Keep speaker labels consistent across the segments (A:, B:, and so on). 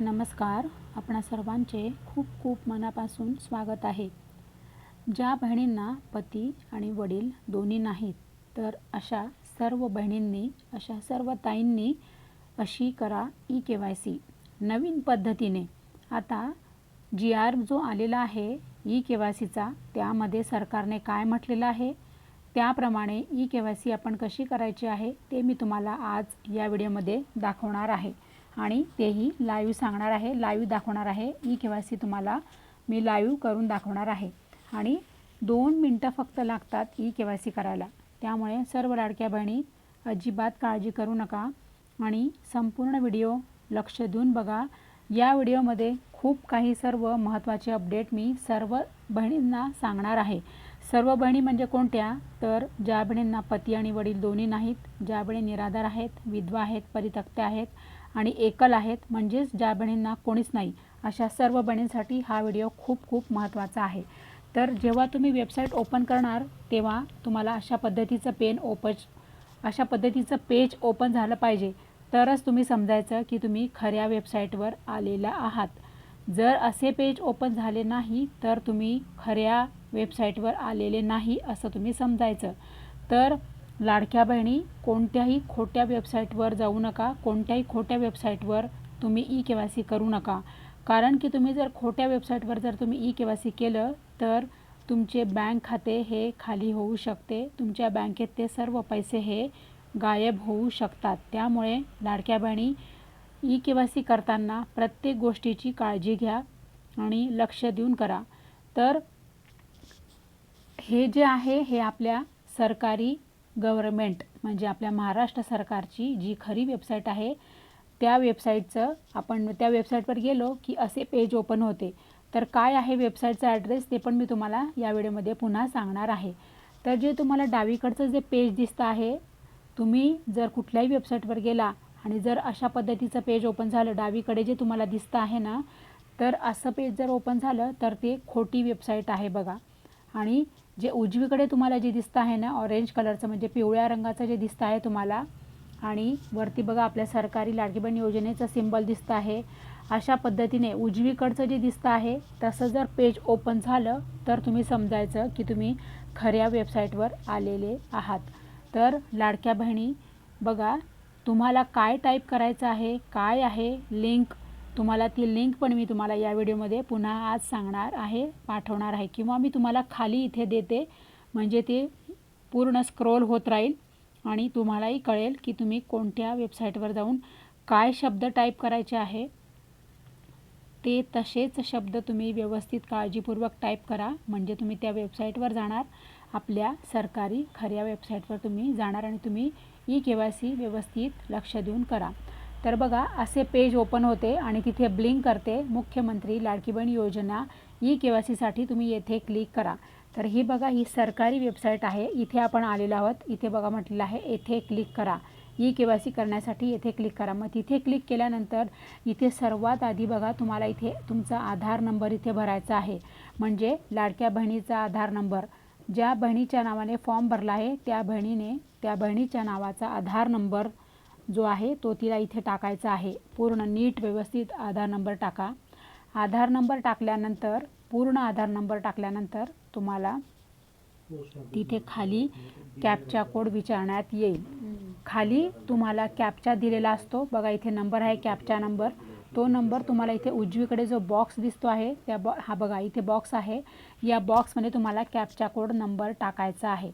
A: नमस्कार. आपणा सर्वांचे खूप खूप मनापासून स्वागत आहे. ज्या बहिणींना पती आणि वडील दोन्ही नाहीत तर अशा सर्व बहिणींनी अशा सर्व ताईंनी अशी करा ई के वाय सी. नवीन पद्धतीने. आता जी आर जो आलेला आहे ई के वाय सीचा त्यामध्ये सरकारने काय म्हटलेलं आहे? त्याप्रमाणे ई के वाय सी आपण कशी करायची आहे ते मी तुम्हाला आज या व्हिडिओमध्ये दाखवणार आहे. आणि तेही लाईव्ह सांगणार आहे लाईव्ह दाखवणार आहे. ई के वाय सी तुम्हाला मी लाईव्ह करून दाखवणार आहे. आणि दोन मिनटं फक्त लागतात ई के वाय सी करायला. त्यामुळे सर्व लाडक्या बहिणी अजिबात काळजी करू नका आणि संपूर्ण व्हिडिओ लक्ष देऊन बघा. या व्हिडिओमध्ये खूप काही सर्व महत्त्वाचे अपडेट मी सर्व बहिणींना सांगणार आहे. सर्व बहिणी म्हणजे कोणत्या? तर ज्या बहिणींना पती आणि वडील दोन्ही नाहीत ज्या बहिणी निराधार आहेत विधवा आहेत परितक्त्या आहेत आणि एकल आहेत म्हणजेच ज्या बहिणींना कोणीच नाही अशा सर्व बहिणींसाठी हा व्हिडिओ खूप खूप महत्त्वाचा आहे. तर जेव्हा तुम्ही वेबसाईट ओपन करणार तेव्हा तुम्हाला अशा पद्धतीचं पेन ओपच अशा पद्धतीचं पेज ओपन झालं पाहिजे. तरच तुम्ही समजायचं की तुम्ही खऱ्या वेबसाईटवर आलेला आहात. जर असे पेज ओपन झाले नाही तर तुम्ही खऱ्या वेबसाईटवर आलेले नाही असं तुम्ही समजायचं. तर लाडक्या बहिणी कोणत्याही खोट्या वेबसाईटवर जाऊ नका. कोणत्याही खोट्या वेबसाईटवर तुम्ही ई के वाय सी करू नका. कारण की तुम्ही जर खोट्या वेबसाईटवर जर तुम्ही ई के वाय सी केलं तर तुमचे बँक खाते हे खाली होऊ शकते. तुमच्या बँकेत ते सर्व पैसे हे गायब होऊ शकतात. त्यामुळे लाडक्या बहिणी ई के वाय सी करताना प्रत्येक गोष्टीची काळजी घ्या आणि लक्ष देऊन करा. तर हे जे आहे हे आपल्या सरकारी गव्हर्मेंट म्हणजे आपल्या महाराष्ट्र सरकारची जी खरी वेबसाईट आहे त्या वेबसाईटचं आपण त्या वेबसाईटवर गेलो की असे पेज ओपन होते. तर काय आहे वेबसाईटचा ॲड्रेस ते पण मी तुम्हाला या व्हिडिओमध्ये पुन्हा सांगणार आहे. तर जे तुम्हाला डावीकडचं जे पेज दिसतं आहे तुम्ही जर कुठल्याही वेबसाईटवर गेला आणि जर अशा पद्धतीचं पेज ओपन झालं डावीकडे जे तुम्हाला दिसतं आहे ना तर असं पेज जर ओपन झालं तर ते खोटी वेबसाईट आहे बघा. आणि जे उजवीकडे तुम्हाला जे दिसतं आहे ना ऑरेंज कलरचं म्हणजे पिवळ्या रंगाचं जे दिसतं आहे तुम्हाला आणि वरती बघा आपल्या सरकारी लाडकी योजनेचं सिम्बॉल दिसतं आहे अशा पद्धतीने उजवीकडचं जे दिसतं आहे तसं जर पेज ओपन झालं तर तुम्ही समजायचं की तुम्ही खऱ्या वेबसाईटवर आलेले आहात. तर लाडक्या बहिणी बघा तुम्हाला काय टाईप करायचं आहे काय आहे लिंक तुम्हाला ती लिंक पण मी तुम्हाला या व्हिडिओमध्ये पुन्हा आज सांगणार आहे पाठवणार आहे. किंवा मी तुम्हाला खाली इथे देते म्हणजे ते पूर्ण स्क्रोल होत राहील आणि तुम्हालाही कळेल की तुम्ही कोणत्या वेबसाईटवर जाऊन काय शब्द टाईप करायचे आहे. ते तसेच शब्द तुम्ही व्यवस्थित काळजीपूर्वक टाईप करा म्हणजे तुम्ही त्या वेबसाईटवर जाणार आपल्या सरकारी खऱ्या वेबसाईटवर तुम्ही जाणार आणि तुम्ही ई के वाय सी व्यवस्थित लक्ष देऊन करा. तर बघा असे पेज ओपन होते आणि तिथे ब्लिंक करते मुख्यमंत्री लाडकी बहीण योजना ई के वाय सीसाठी तुम्ही येथे क्लिक करा. तर ही बघा ही सरकारी वेबसाईट आहे. इथे आपण आलेलो आहोत. इथे बघा म्हटलेलं आहे येथे क्लिक करा. ई के वाय सी करण्यासाठी येथे क्लिक करा. मग तिथे क्लिक केल्यानंतर इथे सर्वात आधी बघा तुम्हाला इथे तुमचा आधार नंबर इथे भरायचा आहे. म्हणजे लाडक्या बहिणीचा आधार नंबर ज्या बहिणीच्या नावाने फॉर्म भरला आहे त्या बहिणीने त्या बहिणीच्या नावाचा आधार नंबर जो आहे तो तिला इथे टाकायचा आहे. पूर्ण नीट व्यवस्थित आधार नंबर टाका. आधार नंबर टाकल्यानंतर पूर्ण आधार नंबर टाकल्यानंतर तुम्हाला तिथे खाली कॅपचा कोड विचारण्यात येईल. खाली तुम्हाला कॅपचा दिलेला असतो. बघा इथे नंबर आहे कॅपचा नंबर. तो नंबर तुम्हाला इथे उजवीकडे जो बॉक्स दिसतो आहे त्या बॉ हा बघा इथे बॉक्स आहे. या बॉक्समध्ये तुम्हाला कॅपचा कोड नंबर टाकायचा आहे.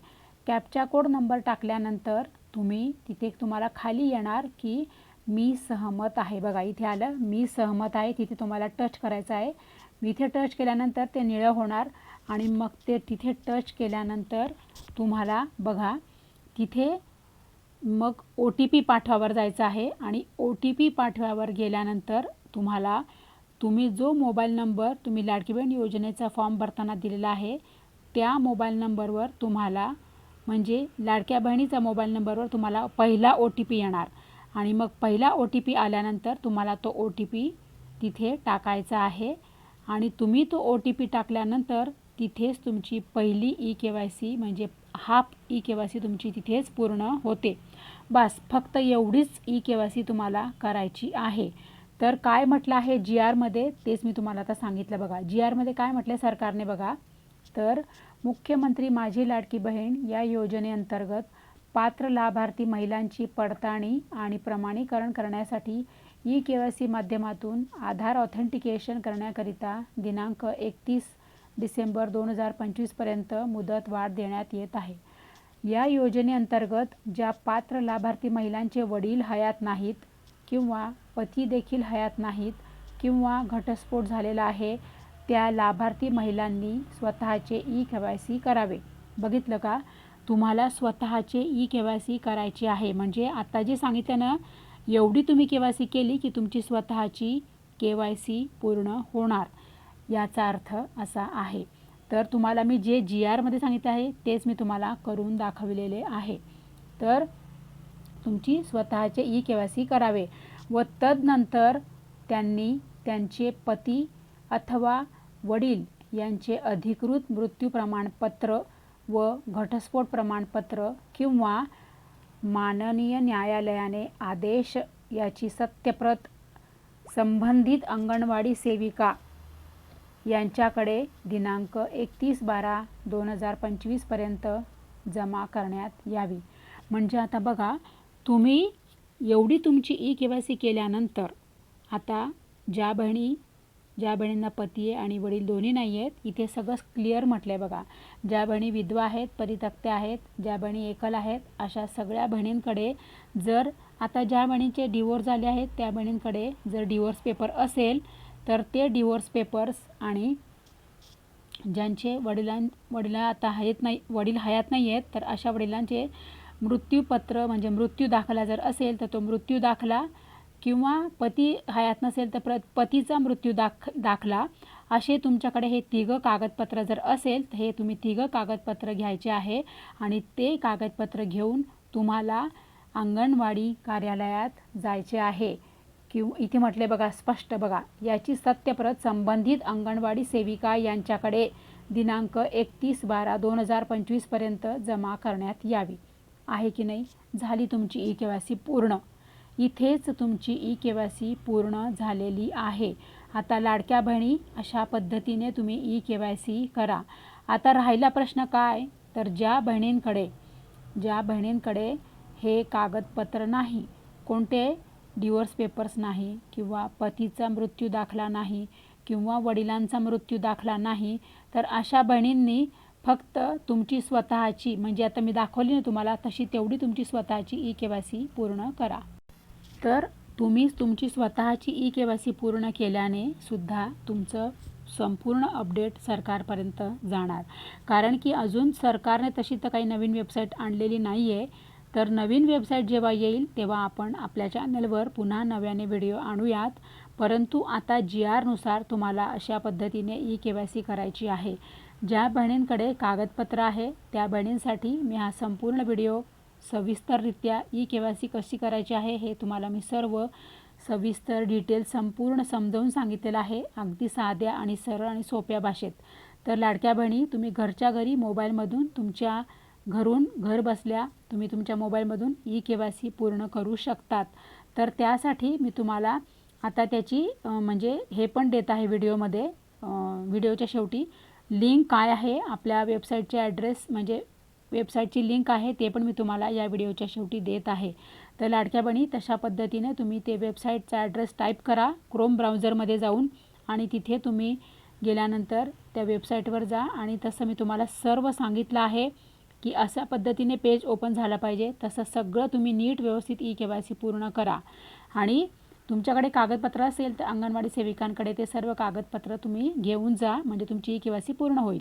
A: कॅपचा कोड नंबर टाकल्यानंतर तुम्ही तिथे तुम्हाला खाली येणार की मी सहमत आहे. बघा इथे आलं मी सहमत आहे तिथे तुम्हाला टच करायचं आहे. इथे टच केल्यानंतर ते निळं होणार आणि मग ते तिथे टच केल्यानंतर तुम्हाला बघा तिथे मग ओ टी पी पाठवावर जायचं आहे आणि ओ टी पी पाठवावर गेल्यानंतर तुम्हाला तुम्ही जो मोबाईल नंबर तुम्ही लाडकी बहीण योजनेचा फॉर्म भरताना दिलेला आहे त्या मोबाईल नंबरवर तुम्हाला म्हणजे लाडक्या बहिणीचा मोबाईल नंबरवर तुम्हाला पहिला ओ टी पी येणार. आणि मग पहिला ओ टी पी आल्यानंतर तुम्हाला तो ओ टी पी तिथे टाकायचा आहे. आणि तुम्ही तो ओ टी पी टाकल्यानंतर तिथेच तुमची पहिली ई के वाय सी म्हणजे half E K Y C तुमची तिथेच पूर्ण होते. बस फक्त एवढीच ई के वाय सी तुम्हाला करायची आहे. तर काय म्हटलं आहे जी आरमध्ये तेच मी तुम्हाला आता सांगितलं बघा. जी आरमध्ये काय म्हटलं सरकारने बघा? तर मुख्यमंत्री माझी लाडकी बहीण या योजनेअंतर्गत पात्र लाभार्थी महिलांची पडताळणी आणि प्रमाणीकरण करण्यासाठी ई के वाय सी माध्यमातून आधार ऑथेंटिकेशन करण्याकरिता दिनांक एकतीस डिसेंबर दोन हजार पंचवीसपर्यंत मुदत वाढ देण्यात येत आहे. या योजनेअंतर्गत ज्या पात्र लाभार्थी महिलांचे वडील हयात नाहीत किंवा पती देखील हयात नाहीत किंवा घटस्फोट झालेला आहे त्या लाभार्थी महिलांनी स्वतःचे ई के वाय सी करावे. बघितलं का? तुम्हाला स्वतःचे ई के वाय सी करायची आहे. म्हणजे आता जे सांगितलं ना एवढी तुम्ही के वाय सी केली की तुमची स्वतःची के वाय सी पूर्ण होणार. याचा अर्थ असा आहे. तर तुम्हाला मी जे जी आरमध्ये सांगितलं आहे तेच मी तुम्हाला करून दाखविलेले आहे. तर तुमची स्वतःचे ई के वाय सी करावे व तदनंतर त्यांनी त्यांचे पती अथवा वडील यांचे अधिकृत मृत्यू प्रमाणपत्र व घटस्फोट प्रमाणपत्र किंवा माननीय न्यायालयाने आदेश याची सत्यप्रत संबंधित अंगणवाडी सेविका यांच्याकडे दिनांक एकतीस बारा दोन हजार पंचवीसपर्यंत जमा करण्यात यावी. म्हणजे आता बघा तुम्ही एवढी तुमची ई के वाय सी केल्यानंतर आता ज्या बहिणी ज्या बहिणींना पती आहे आणि वडील दोन्ही नाही आहेत इथे सगळं क्लिअर म्हटलं आहे बघा. ज्या बहिणी विधवा आहेत परितक्त्या आहेत ज्या बहिणी एकल आहेत अशा सगळ्या बहिणींकडे जर आता ज्या बहिणींचे डिवोर्स झाले आहेत त्या बहिणींकडे जर डिवोर्स पेपर असेल तर ते डिवोर्स पेपर्स आणि ज्यांचे वडिलां वडिला आता हयात नाही वडील हयात नाही आहेत तर अशा वडिलांचे मृत्यूपत्र म्हणजे मृत्यू दाखला जर असेल तर तो मृत्यू दाखला किंवा पती हयात नसेल तर प्र पतीचा मृत्यू दाख दाखला. असे तुमच्याकडे हे तिघं कागदपत्र जर असेल तर हे तुम्ही तिघं कागदपत्र घ्यायचे आहे आणि ते कागदपत्र घेऊन तुम्हाला अंगणवाडी कार्यालयात जायचे आहे. किंवा इथे म्हटले बघा स्पष्ट बघा. याची सत्यप्रत संबंधित अंगणवाडी सेविका यांच्याकडे दिनांक एकतीस बारा दोन हजार पंचवीसपर्यंत जमा करण्यात यावी. आहे की नाही? झाली तुमची ई के वाय सी पूर्ण. इथेच तुमची ई के वाय सी पूर्ण झालेली आहे. आता लाडक्या बहिणी अशा पद्धतीने तुम्ही ई के वाय सी करा. आता राहिला प्रश्न काय? तर ज्या बहिणींकडे ज्या बहिणींकडे हे कागदपत्र नाही कोणते डिवोर्स पेपर्स नाही किंवा पतीचा मृत्यू दाखला नाही किंवा वडिलांचा मृत्यू दाखला नाही तर अशा बहिणींनी फक्त तुमची स्वतःची म्हणजे आता मी दाखवली ना तुम्हाला तशी तेवढी तुमची स्वतःची ई के वाय सी पूर्ण करा. तर तुम्हीच तुमची स्वतःची ई के वाय सी पूर्ण केल्याने सुद्धा तुमचं संपूर्ण अपडेट सरकारपर्यंत जाणार. कारण की अजून सरकारने तशी तर काही नवीन वेबसाईट आणलेली नाही आहे तर नवीन वेबसाईट जेव्हा येईल तेव्हा आपण आपल्या चॅनलवर पुन्हा नव्याने व्हिडिओ आणूयात. परंतु आता जी आरनुसार तुम्हाला अशा पद्धतीने ई के वाय सी करायची आहे. ज्या बहिणींकडे कागदपत्र आहे त्या बहिणींसाठी मी हा संपूर्ण व्हिडिओ सविस्तररित्या ई के वाय सी कशी करायची आहे हे तुम्हाला मी सर्व सविस्तर डिटेल संपूर्ण समजावून सांगितलेलं आहे. अगदी साध्या आणि सरळ आणि सोप्या भाषेत. तर लाडक्या बहिणी तुम्ही घरच्या घरी मोबाईलमधून तुमच्या घरून घर बसल्या तुम्ही तुमच्या मोबाईलमधून ई के वाय सी पूर्ण करू शकतात. तर त्यासाठी मी तुम्हाला आता त्याची म्हणजे हे पण देत आहे व्हिडिओमध्ये. व्हिडिओच्या शेवटी लिंक काय आहे आपल्या वेबसाईटचे ॲड्रेस म्हणजे वेबसाईटची लिंक आहे ते पण मी तुम्हाला या व्हिडिओच्या शेवटी देत आहे. तर लाडक्या बणी तशा पद्धतीने तुम्ही ते वेबसाईटचा ॲड्रेस टाईप करा क्रोम ब्राउझरमध्ये जाऊन आणि तिथे तुम्ही गेल्यानंतर त्या वेबसाईटवर जा आणि तसं मी तुम्हाला सर्व सांगितलं आहे की अशा पद्धतीने पेज ओपन झाला पाहिजे तसं सगळं तुम्ही नीट व्यवस्थित ई के वाय सी पूर्ण करा. आणि तुमच्याकडे कागदपत्र असेल तर अंगणवाडी सेविकांकडे ते सर्व कागदपत्र तुम्ही घेऊन जा म्हणजे तुमची ई के वाय सी पूर्ण होईल.